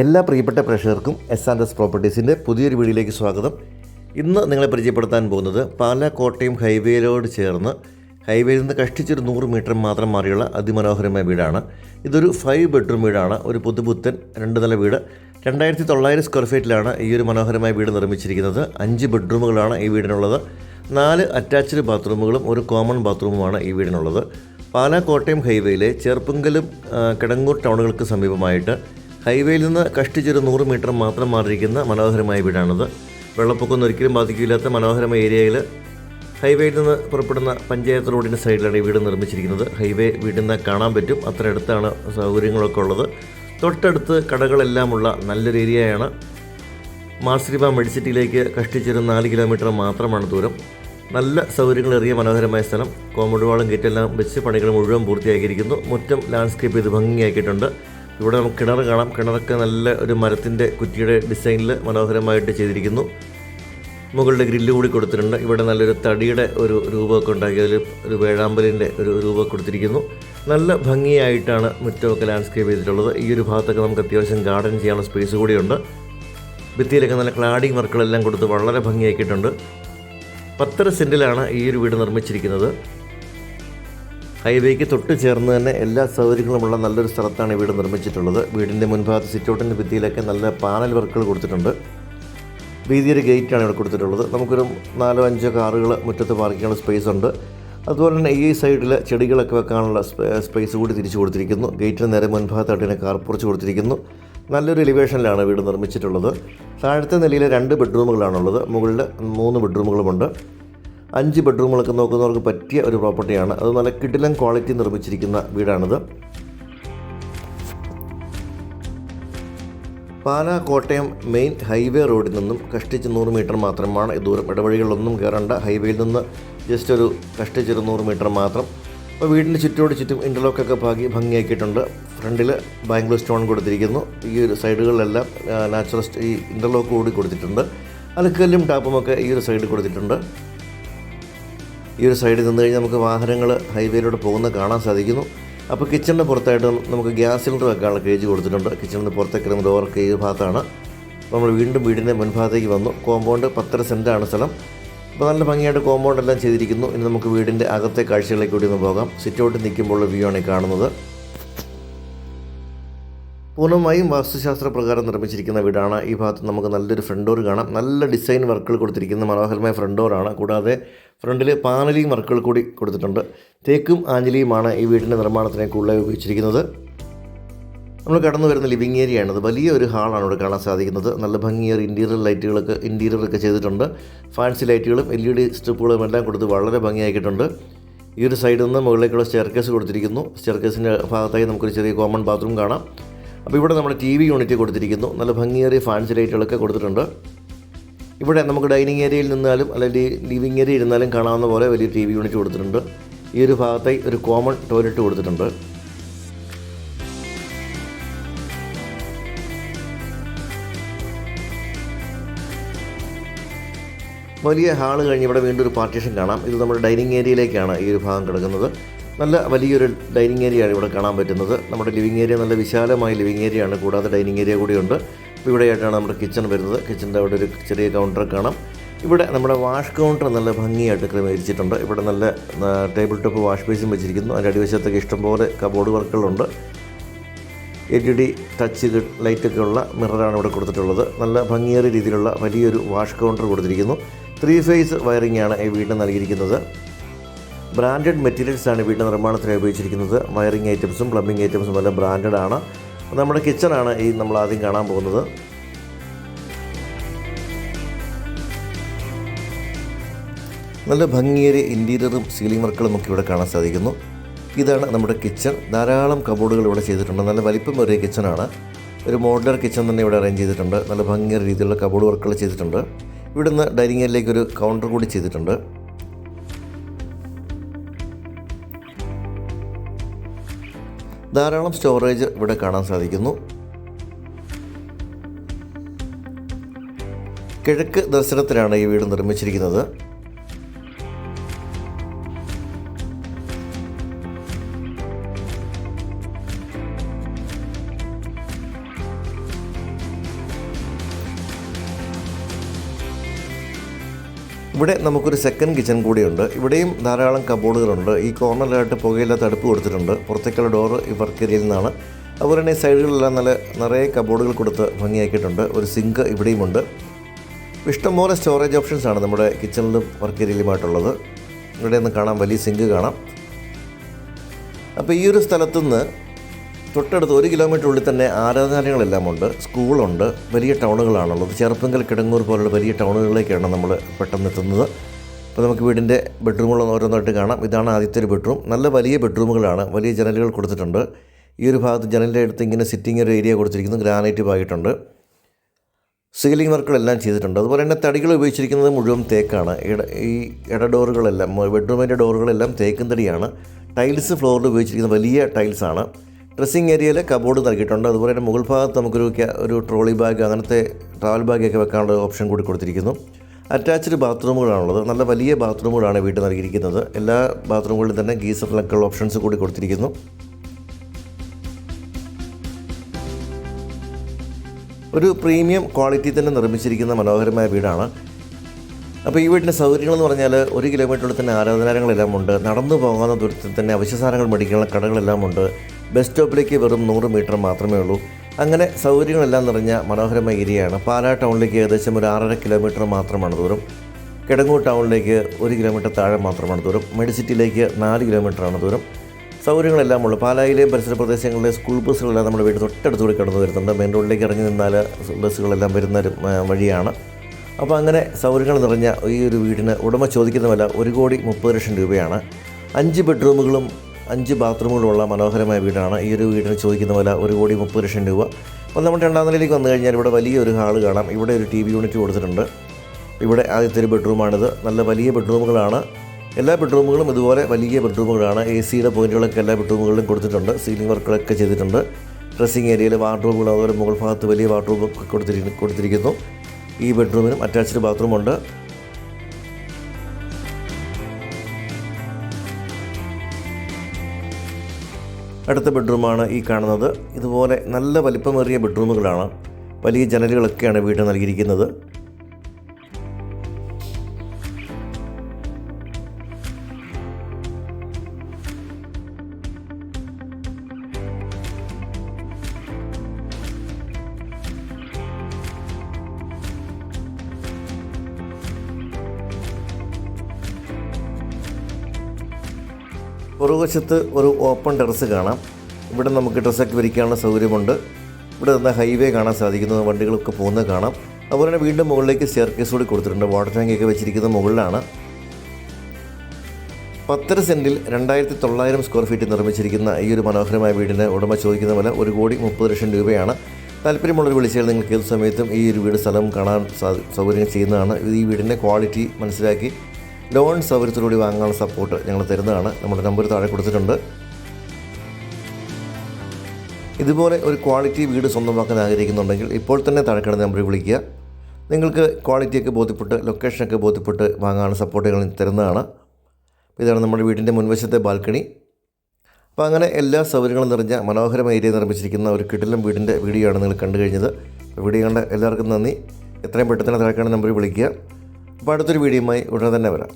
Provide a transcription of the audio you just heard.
എല്ലാ പ്രിയപ്പെട്ട പ്രേക്ഷകർക്കും എസ് ആൻഡ് എസ് പ്രോപ്പർട്ടീസിന്റെ പുതിയൊരു വീഡിയോയിലേക്ക് സ്വാഗതം. ഇന്ന് നിങ്ങളെ പരിചയപ്പെടുത്താൻ പോകുന്നത് പാല കോട്ടയം ഹൈവേയിലോട് ചേർന്ന് ഹൈവേയിൽ നിന്ന് കഷ്ടിച്ചൊരു നൂറ് മീറ്റർ മാത്രം മാറിയുള്ള അതിമനോഹരമായ വീടാണ്. ഇതൊരു ഫൈവ് ബെഡ്റൂം വീടാണ്. ഒരു പുതുപുത്തൻ രണ്ട് നില വീട്. രണ്ടായിരത്തി തൊള്ളായിരം സ്ക്വയർ ഫീറ്റിലാണ് ഈ ഒരു മനോഹരമായ വീട് നിർമ്മിച്ചിരിക്കുന്നത്. അഞ്ച് ബെഡ്റൂമുകളാണ് ഈ വീടിനുള്ളത്. നാല് അറ്റാച്ച്ഡ് ബാത്റൂമുകളും ഒരു കോമൺ ബാത്റൂമുമാണ് ഈ വീടിനുള്ളത്. പാലാ കോട്ടയം ഹൈവേയിലെ ചെറുപ്പുങ്കലും കിടങ്ങൂർ ടൗണുകൾക്ക് സമീപമായിട്ട് ഹൈവേയിൽ നിന്ന് കഷ്ടിച്ചൊരു നൂറ് മീറ്റർ മാത്രം മാറിയിരിക്കുന്ന മനോഹരമായ വീടാണിത്. വെള്ളപ്പൊക്കം ഒരിക്കലും ബാധിക്കില്ലാത്ത മനോഹരമായ ഏരിയയിൽ ഹൈവേയിൽ നിന്ന് പുറപ്പെടുന്ന പഞ്ചായത്ത് റോഡിന്റെ സൈഡിലാണ് ഈ വീട് നിർമ്മിച്ചിരിക്കുന്നത്. ഹൈവേ വീട്ടിൽ നിന്ന് കാണാൻ പറ്റും. അത്ര അടുത്താണ് സൗകര്യങ്ങളൊക്കെ ഉള്ളത്. തൊട്ടടുത്ത് കടകളെല്ലാമുള്ള നല്ലൊരു ഏരിയയാണ്. മാർസിരിബ മെഡിസിറ്റിയിലേക്ക് കഷ്ടിച്ചൊരു നാല് കിലോമീറ്റർ മാത്രമാണ് ദൂരം. നല്ല സൗകര്യങ്ങളേറിയ മനോഹരമായ സ്ഥലം. കോമ്പൗണ്ട് വാളും ഗേറ്റെല്ലാം വെച്ച് പണികൾ മുഴുവൻ പൂർത്തിയാക്കിയിരിക്കുന്നു. മുറ്റം ലാൻഡ്സ്കേപ്പ് ചെയ്ത് ഭംഗിയാക്കിയിട്ടുണ്ട്. ഇവിടെ നമുക്ക് കിണർ കാണാം. കിണറൊക്കെ നല്ല ഒരു മരത്തിന്റെ കുറ്റിയുടെ ഡിസൈനിൽ മനോഹരമായിട്ട് ചെയ്തിരിക്കുന്നു. മുകളിലെ ഗ്രില്ല് കൂടി കൊടുത്തിട്ടുണ്ട്. ഇവിടെ നല്ലൊരു തടിയുടെ ഒരു രൂപമൊക്കെ ഉണ്ടാക്കി അതിൽ ഒരു വേഴാമ്പലിന്റെ ഒരു രൂപമൊക്കെ കൊടുത്തിരിക്കുന്നു. നല്ല ഭംഗിയായിട്ടാണ് മുറ്റമൊക്കെ ലാൻഡ്സ്കേപ്പ് ചെയ്തിട്ടുള്ളത്. ഈ ഒരു ഭാഗത്തൊക്കെ നമുക്ക് അത്യാവശ്യം ഗാർഡൻ ചെയ്യാനുള്ള സ്പേസ് കൂടിയുണ്ട്. ഭിത്തിയിലൊക്കെ നല്ല ക്ലാഡിങ് വർക്കുകളെല്ലാം കൊടുത്ത് വളരെ ഭംഗിയാക്കിയിട്ടുണ്ട്. പത്തര സെന്റിലാണ് ഈ ഒരു വീട് നിർമ്മിച്ചിരിക്കുന്നത്. ഹൈവേക്ക് തൊട്ട് ചേർന്ന് തന്നെ എല്ലാ സൗകര്യങ്ങളുമുള്ള നല്ലൊരു സ്ഥലത്താണ് വീട് നിർമ്മിച്ചിട്ടുള്ളത്. വീടിന്റെ മുൻഭാഗത്ത് സിറ്റൗട്ടിന്റെ ഭിത്തിയിലൊക്കെ നല്ല പാനൽ വർക്കുകൾ കൊടുത്തിട്ടുണ്ട്. വീതിയൊരു ഗേറ്റാണ് ഇവിടെ കൊടുത്തിട്ടുള്ളത്. നമുക്കൊരു നാലോ അഞ്ചോ കാറുകൾ മുറ്റത്ത് പാർക്ക് ചെയ്യാനുള്ള സ്പേസ് ഉണ്ട്. അതുപോലെ തന്നെ ഈ സൈഡിൽ ചെടികളൊക്കെ വെക്കാനുള്ള സ്പേസ് കൂടി തിരിച്ചു കൊടുത്തിരിക്കുന്നു. ഗേറ്റിന് നേരെ മുൻഭാഗത്തായിട്ട് തന്നെ കാർ പുറച്ച് കൊടുത്തിരിക്കുന്നു. നല്ലൊരു എലിവേഷനിലാണ് വീട് നിർമ്മിച്ചിട്ടുള്ളത്. താഴത്തെ നിലയിൽ രണ്ട് ബെഡ്റൂമുകളാണുള്ളത് മുകളിൽ മൂന്ന് ബെഡ്റൂമുകളുമുണ്ട് അഞ്ച് ബെഡ്റൂമുകളൊക്കെ നോക്കുന്നവർക്ക് പറ്റിയ ഒരു പ്രോപ്പർട്ടിയാണ്. അത് നല്ല കിടിലം ക്വാളിറ്റി നിർമ്മിച്ചിരിക്കുന്ന വീടാണിത്. പാലാ കോട്ടയം മെയിൻ ഹൈവേ റോഡിൽ നിന്നും കഷ്ടിച്ച് നൂറ് മീറ്റർ മാത്രമാണ്. ദൂരം ഇടവഴികളിലൊന്നും കയറേണ്ട. ഹൈവേയിൽ നിന്ന് ജസ്റ്റ് ഒരു കഷ്ടിച്ചൊരു നൂറ് മീറ്റർ മാത്രം. അപ്പോൾ വീടിന്റെ ചുറ്റോട് ചുറ്റും ഇന്റർലോക്കൊക്കെ ഭാഗി ഭംഗിയാക്കിയിട്ടുണ്ട്. ഫ്രണ്ടിൽ ബാംഗ്ലൂർ സ്റ്റോൺ കൊടുത്തിരിക്കുന്നു. ഈ ഒരു സൈഡുകളിലെല്ലാം നാച്ചുറൽ ഈ ഇന്റർലോക്ക് കൂടി കൊടുത്തിട്ടുണ്ട്. അലക്കല്ലും ടാപ്പുമൊക്കെ ഈ ഒരു സൈഡിൽ കൊടുത്തിട്ടുണ്ട്. ഈ ഒരു സൈഡിൽ നിന്ന് കഴിഞ്ഞാൽ നമുക്ക് വാഹനങ്ങൾ ഹൈവേയിലൂടെ പോകുന്ന കാണാൻ സാധിക്കുന്നു. അപ്പോൾ കിച്ചണിന്റെ പുറത്തായിട്ട് നമുക്ക് ഗ്യാസ് സിലിണ്ടർ വെക്കാനുള്ള കേജ് കൊടുത്തിട്ടുണ്ട്. കിച്ചണിന്റെ പുറത്തേക്ക് ഡോർക്ക് ഈ ഭാഗത്താണ്. നമ്മൾ വീണ്ടും വീടിന്റെ മുൻഭാഗത്തേക്ക് വന്നു. കോമ്പൗണ്ട് പത്തര സെന്റാണ് സ്ഥലം. അപ്പോൾ നല്ല ഭംഗിയായിട്ട് കോമ്പൗണ്ട് എല്ലാം ചെയ്തിരിക്കുന്നു. ഇനി നമുക്ക് വീടിന്റെ അകത്തെ കാഴ്ചകളിലേക്ക് കൂടി ഒന്ന് പോകാം. സിറ്റൗട്ടിൽ നിൽക്കുമ്പോൾ വ്യൂ ആണ് കാണുന്നത്. പൂർണമായും വാസ്തുശാസ്ത്ര പ്രകാരം നിർമ്മിച്ചിരിക്കുന്ന വീടാണ്. ഈ ഭാഗത്ത് നമുക്ക് നല്ലൊരു ഫ്രണ്ട് ഡോർ കാണാം. നല്ല ഡിസൈൻ വർക്കുകൾ കൊടുത്തിരിക്കുന്ന മനോഹരമായ ഫ്രണ്ട് ഡോറാണ് കൂടാതെ ഫ്രണ്ടിൽ പാനലിയും വർക്കുകൾ കൂടി കൊടുത്തിട്ടുണ്ട്. തേക്കും ആഞ്ഞിലിയുമാണ് ഈ വീടിന്റെ നിർമ്മാണത്തിന് കൂടുതലായി ഉപയോഗിച്ചിരിക്കുന്നത്. നമ്മൾ കടന്നു വരുന്ന ലിവിങ് ഏരിയ ആണിത്. വലിയ ഒരു ഹാളാണ് ഇവിടെ കാണാൻ സാധിക്കുന്നത്. നല്ല ഭംഗിയൊരു ഇന്റീരിയർ ലൈറ്റുകളൊക്കെ ഇന്റീരിയറൊക്കെ ചെയ്തിട്ടുണ്ട്. ഫാൻസി ലൈറ്റുകളും എൽ ഇ ഡി സ്ട്രിപ്പുകളും എല്ലാം കൊടുത്ത് വളരെ ഭംഗിയാക്കിയിട്ടുണ്ട്. ഈ ഒരു സൈഡിൽ നിന്ന് മുകളിലേക്കുള്ള സ്റ്റെയർക്കേസ് കൊടുത്തിരിക്കുന്നു. സ്റ്റെയർക്കേസിന്റെ ഭാഗത്തായി നമുക്കൊരു ചെറിയ കോമൺ ബാത്റൂം കാണാം. അപ്പോൾ ഇവിടെ നമ്മൾ ടി വി യൂണിറ്റ് കൊടുത്തിരിക്കുന്നു. നല്ല ഭംഗിയേറിയ ഫാൻസി ലൈറ്റുകളൊക്കെ കൊടുത്തിട്ടുണ്ട്. ഇവിടെ നമുക്ക് ഡൈനിങ് ഏരിയയിൽ നിന്നാലും അല്ലെങ്കിൽ ലിവിങ് ഏരിയ ഇരുന്നാലും കാണാവുന്ന പോലെ വലിയ ടി വി യൂണിറ്റ് കൊടുത്തിട്ടുണ്ട്. ഈ ഒരു ഭാഗത്തായി ഒരു കോമൺ ടോയ്ലറ്റ് കൊടുത്തിട്ടുണ്ട്. വലിയ ഹാൾ കഴിഞ്ഞ് ഇവിടെ വീണ്ടും ഒരു പാർട്ടീഷൻ കാണാം. ഇത് നമ്മുടെ ഡൈനിങ് ഏരിയയിലേക്കാണ് ഈ ഒരു ഭാഗം കിടക്കുന്നത്. നല്ല വലിയൊരു ഡൈനിങ് ഏരിയയാണ് ഇവിടെ കാണാൻ പറ്റുന്നത്. നമ്മുടെ ലിവിങ് ഏരിയ നല്ല വിശാലമായ ലിവിങ് ഏരിയയാണ് കൂടാതെ ഡൈനിങ് ഏരിയ കൂടിയുണ്ട് ഇവിടെയായിട്ടാണ് നമ്മുടെ കിച്ചൺ വരുന്നത്. കിച്ചന്റെ അവിടെ ഒരു ചെറിയ കൗണ്ടർ കാണാം. ഇവിടെ നമ്മുടെ വാഷ് കൗണ്ടർ നല്ല ഭംഗിയായിട്ട് ക്രമീകരിച്ചിട്ടുണ്ട്. ഇവിടെ നല്ല ടേബിൾ ടോപ്പ് വാഷ് ബേസും വെച്ചിരിക്കുന്നു. അതിന്റെ അടിവശത്തൊക്കെ ഇഷ്ടംപോലെ കബോർഡ് വർക്കുകളുണ്ട് എൽ ഇ ഡി ടച്ച് ലൈറ്റൊക്കെ ഉള്ള മിററാണ് ഇവിടെ കൊടുത്തിട്ടുള്ളത്. നല്ല ഭംഗിയേറിയ രീതിയിലുള്ള വലിയൊരു വാഷ് കൗണ്ടർ കൊടുത്തിരിക്കുന്നു. ത്രീ ഫേസ് വയറിംഗ് ആണ് ഈ വീട്ടിൽ നൽകിയിരിക്കുന്നത്. ബ്രാൻഡഡ് മെറ്റീരിയൽസ് ആണ് നിർമ്മാണത്തിന് ഉപയോഗിച്ചിരിക്കുന്നത്. വയറിംഗ് ഐറ്റംസും പ്ലംബിംഗ് ഐറ്റംസും എല്ലാം ബ്രാൻഡഡ് ആണ്. നമ്മുടെ കിച്ചണാണ് ഈ നമ്മൾ ആദ്യം കാണാൻ പോകുന്നത്. നല്ല ഭംഗിയേറിയ ഇന്റീരിയറും സീലിംഗ് വർക്കുകളും ഒക്കെ ഇവിടെ കാണാൻ സാധിക്കുന്നു. ഇതാണ് നമ്മുടെ കിച്ചൺ ധാരാളം കബോർഡുകൾ ഇവിടെ ചെയ്തിട്ടുണ്ട്. നല്ല വലിപ്പം ഒരേ കിച്ചണാണ് ഒരു മോഡുലർ കിച്ചൺ തന്നെ ഇവിടെ അറേഞ്ച് ചെയ്തിട്ടുണ്ട്. നല്ല ഭംഗിയേറിയ രീതിയിലുള്ള കബോർഡ് വർക്കുകൾ ചെയ്തിട്ടുണ്ട്. ഇവിടുന്ന് ഡൈനിങ് ഏരിയയിലേക്ക് ഒരു കൗണ്ടർ കൂടി ചെയ്തിട്ടുണ്ട്. ധാരാളം സ്റ്റോറേജ് ഇവിടെ കാണാൻ സാധിക്കുന്നു. കിഴക്ക് ദർശനത്തിലാണ് ഈ വീട് നിർമ്മിച്ചിരിക്കുന്നത്. ഇവിടെ നമുക്കൊരു സെക്കൻഡ് കിച്ചൺ കൂടിയുണ്ട്. ഇവിടെയും ധാരാളം കബോർഡുകളുണ്ട് ഈ കോർണറിലായിട്ട് പുകയില്ലാത്ത അടുപ്പ് കൊടുത്തിട്ടുണ്ട്. പുറത്തേക്കുള്ള ഡോറ് ഈ വർക്ക് ഏരിയയിൽ നിന്നാണ്. അതുപോലെ തന്നെ സൈഡുകളിലെല്ലാം നല്ല നിറയെ കബോർഡുകൾ കൊടുത്ത് ഭംഗിയാക്കിയിട്ടുണ്ട്. ഒരു സിങ്ക് ഇവിടെയുമുണ്ട്. ഇഷ്ടംപോലെ സ്റ്റോറേജ് ഓപ്ഷൻസ് ആണ് നമ്മുടെ കിച്ചണിലും വർക്ക് ഏരിയയിലുമായിട്ടുള്ളത് ഇവിടെ നിന്ന് കാണാം. വലിയ സിങ്ക് കാണാം. അപ്പോൾ ഈ ഒരു സ്ഥലത്തുനിന്ന് തൊട്ടടുത്ത് ഒരു കിലോമീറ്റർ ഉള്ളിൽ തന്നെ ആരാധനാലയങ്ങളെല്ലാം ഉണ്ട് സ്കൂളുണ്ട് വലിയ ടൗണുകളാണുള്ളത്. ചെറുപ്പങ്കൽ കിടങ്ങൂർ പോലുള്ള വലിയ ടൗണുകളിലേക്കാണ് നമ്മൾ പെട്ടെന്ന് എത്തുന്നത്. അപ്പോൾ നമുക്ക് വീടിന്റെ ബെഡ്റൂമുകൾ ഓരോന്നായിട്ട് കാണാം. ഇതാണ് ആദ്യത്തെ ഒരു ബെഡ്റൂം. നല്ല വലിയ ബെഡ്റൂമുകളാണ്. വലിയ ജനലുകൾ കൊടുത്തിട്ടുണ്ട്. ഈ ഒരു ഭാഗത്ത് ജനലിന്റെ അടുത്ത് ഇങ്ങനെ സിറ്റിംഗ് ഒരു ഏരിയ കൊടുത്തിരിക്കുന്നു. ഗ്രാനൈറ്റ് പാകിയിട്ടുണ്ട് സീലിംഗ് വർക്കുകളെല്ലാം ചെയ്തിട്ടുണ്ട്. അതുപോലെ തന്നെ തടികൾ ഉപയോഗിച്ചിരിക്കുന്നത് മുഴുവൻ തേക്കാണ്. ഈ ഇട ഡോറുകളെല്ലാം ബെഡ്റൂമിന്റെ ഡോറുകളെല്ലാം തേക്കും തടിയാണ്. ടൈൽസ് ഫ്ലോറിൽ ഉപയോഗിച്ചിരിക്കുന്ന വലിയ ടൈൽസാണ്. ഡ്രസ്സിങ് ഏരിയയിൽ കബോർഡ് നൽകിയിട്ടുണ്ട്. അതുപോലെ തന്നെ മുകൾ ഭാഗത്ത് നമുക്കൊരു ഒരു ട്രോളി ബാഗ് അങ്ങനത്തെ ട്രാവൽ ബാഗൊക്കെ വെക്കാനുള്ള ഓപ്ഷൻ കൂടി കൊടുത്തിരിക്കുന്നു. അറ്റാച്ച്ഡ് ബാത്റൂമുകളാണുള്ളത്. നല്ല വലിയ ബാത്റൂമുകളാണ് വീട്ടിൽ നൽകിയിരിക്കുന്നത്. എല്ലാ ബാത്റൂമുകളിലും തന്നെ ഗീസർ ലക്കൽ ഓപ്ഷൻസ് കൂടി കൊടുത്തിരിക്കുന്നു. ഒരു പ്രീമിയം ക്വാളിറ്റി തന്നെ നിർമ്മിച്ചിരിക്കുന്ന മനോഹരമായ വീടാണ്. അപ്പോൾ ഈ വീടിന്റെ സൗകര്യങ്ങളെന്ന് പറഞ്ഞാൽ ഒരു കിലോമീറ്ററിൽ തന്നെ ആരാധനാലയങ്ങളെല്ലാം ഉണ്ട്. നടന്നു പോകാവുന്ന ദൂരത്തിൽ തന്നെ അവശ്യസാധനങ്ങൾ മേടിക്കാനുള്ള കടകളെല്ലാം ഉണ്ട്. ബസ് സ്റ്റോപ്പിലേക്ക് വെറും നൂറ് മീറ്റർ മാത്രമേ ഉള്ളൂ. അങ്ങനെ സൗകര്യങ്ങളെല്ലാം നിറഞ്ഞ മനോഹരമായ ഏരിയയാണ്. പാലാ ടൗണിലേക്ക് ഏകദേശം ഒരു ആറര കിലോമീറ്റർ മാത്രമാണ് ദൂരം. കിടങ്ങൂർ ടൗണിലേക്ക് ഒരു കിലോമീറ്റർ താഴെ മാത്രമാണ് ദൂരം. മെഡിസിറ്റിയിലേക്ക് നാല് കിലോമീറ്ററാണ് ദൂരം. സൗകര്യങ്ങളെല്ലാം ഉള്ളു. പാലായിലെയും പരിസര പ്രദേശങ്ങളിലെ സ്കൂൾ ബസ്സുകളെല്ലാം നമ്മുടെ വീട് തൊട്ടടുത്തുകൂടി കടന്നു വരുന്നുണ്ട്. മെയിൻ റോഡിലേക്ക് ഇറങ്ങി നിന്നാൽ ബസ്സുകളെല്ലാം വരുന്ന വഴിയാണ്. അപ്പോൾ അങ്ങനെ സൗകര്യങ്ങൾ നിറഞ്ഞ ഈ ഒരു വീടിന് ഉടമ ചോദിക്കുന്ന വില ഒരു കോടി മുപ്പത് ലക്ഷം രൂപയാണ്. അഞ്ച് ബെഡ്റൂമുകളും അഞ്ച് ബാത്റൂമുകളുള്ള മനോഹരമായ വീടാണ്. ഈ ഒരു വീടിന് ചോദിക്കുന്ന വില ഒരു കോടി മുപ്പത് ലക്ഷം രൂപ. അപ്പോൾ നമ്മൾ രണ്ടാം നിലയിലേക്ക് വന്നു കഴിഞ്ഞാൽ ഇവിടെ വലിയൊരു ഹാൾ കാണാം. ഇവിടെ ഒരു ടി വി യൂണിറ്റ് കൊടുത്തിട്ടുണ്ട്. ഇവിടെ ആദ്യത്തെ ഒരു ബെഡ്റൂമാണിത്. നല്ല വലിയ ബെഡ്റൂമുകളാണ്. എല്ലാ ബെഡ്റൂമുകളും ഇതുപോലെ വലിയ ബെഡ്റൂമുകളാണ്. എ സിയുടെ പോയിന്റുകളൊക്കെ എല്ലാ ബെഡ്റൂമുകളിലും കൊടുത്തിട്ടുണ്ട്. സീലിംഗ് വർക്കുകളൊക്കെ ചെയ്തിട്ടുണ്ട്. ഡ്രസ്സിംഗ് ഏരിയയിൽ വാർഡ്രോബുകൾ അതുപോലെ മുകൾ ഭാഗത്ത് വലിയ വാർഡ്രോബ് കൊടുത്തിരിക്കുന്നു. ഈ ബെഡ്റൂമിനും അറ്റാച്ച്ഡ് ബാത്റൂമുണ്ട്. അടുത്ത ബെഡ്റൂമാണ് ഈ കാണുന്നത്. ഇതുപോലെ നല്ല വലിപ്പമേറിയ ബെഡ്റൂമുകളാണ് വലിയ ജനലുകളൊക്കെയാണ് വീട്ടിൽ നൽകിയിരിക്കുന്നത്. പുറകുവശത്ത് ഒരു ഓപ്പൺ ടെറസ് കാണാം. ഇവിടെ നമുക്ക് ഡ്രസ്സൊക്കെ വിരിക്കാനുള്ള സൗകര്യമുണ്ട്. ഇവിടെ നിന്ന് ഹൈവേ കാണാൻ സാധിക്കുന്നത് വണ്ടികളൊക്കെ പോകുന്നത് കാണാം. അതുപോലെ തന്നെ വീണ്ടും മുകളിലേക്ക് സ്റ്റെയർ കേസ് കൂടി കൊടുത്തിട്ടുണ്ട്. വാട്ടർ ടാങ്കൊക്കെ വെച്ചിരിക്കുന്നത് മുകളിലാണ്. പത്തര സെന്റിൽ രണ്ടായിരത്തി തൊള്ളായിരം സ്ക്വയർ ഫീറ്റ് നിർമ്മിച്ചിരിക്കുന്ന ഈ ഒരു മനോഹരമായ വീടിന് ഉടമ ചോദിക്കുന്ന വില ഒരു കോടി മുപ്പത് ലക്ഷം രൂപയാണ്. താല്പര്യമുള്ളൊരു വിളിച്ചാൽ നിങ്ങൾക്ക് ഏത് സമയത്തും ഈ ഒരു വീട് സ്ഥലം കാണാൻ സൗകര്യം ചെയ്യുന്നതാണ്. ഈ വീടിന്റെ ക്വാളിറ്റി മനസ്സിലാക്കി ലോൺ സൗകര്യത്തിലൂടെ വാങ്ങാനുള്ള സപ്പോർട്ട് ഞങ്ങൾ തരുന്നതാണ്. നമ്മുടെ നമ്പർ താഴെ കൊടുത്തിട്ടുണ്ട്. ഇതുപോലെ ഒരു ക്വാളിറ്റി വീട് സ്വന്തമാക്കാൻ ആഗ്രഹിക്കുന്നുണ്ടെങ്കിൽ ഇപ്പോൾ തന്നെ താഴെ നമ്പറിൽ വിളിക്കുക. നിങ്ങൾക്ക് ക്വാളിറ്റിയൊക്കെ ബോധ്യപ്പെട്ട് ലൊക്കേഷനൊക്കെ ബോധ്യപ്പെട്ട് വാങ്ങാനുള്ള സപ്പോർട്ട് ഞങ്ങൾ തരുന്നതാണ്. ഇതാണ് നമ്മുടെ വീടിന്റെ മുൻവശത്തെ ബാൽക്കണി അപ്പോൾ അങ്ങനെ എല്ലാ സൗകര്യങ്ങളും നിറഞ്ഞ മനോഹരമായ ഏരിയ നിർമ്മിച്ചിരിക്കുന്ന ഒരു കിടിലം വീടിന്റെ വീഡിയോ ആണ് നിങ്ങൾ കണ്ടു കഴിഞ്ഞത് വീഡിയോ കണ്ട എല്ലാവർക്കും നന്ദി. എത്രയും പെട്ടെന്ന് താഴെ കാണുന്ന നമ്പറിൽ വിളിക്കുക. അപ്പോൾ അടുത്തൊരു വീഡിയോയുമായി ഉടനെ തന്നെ വരാം.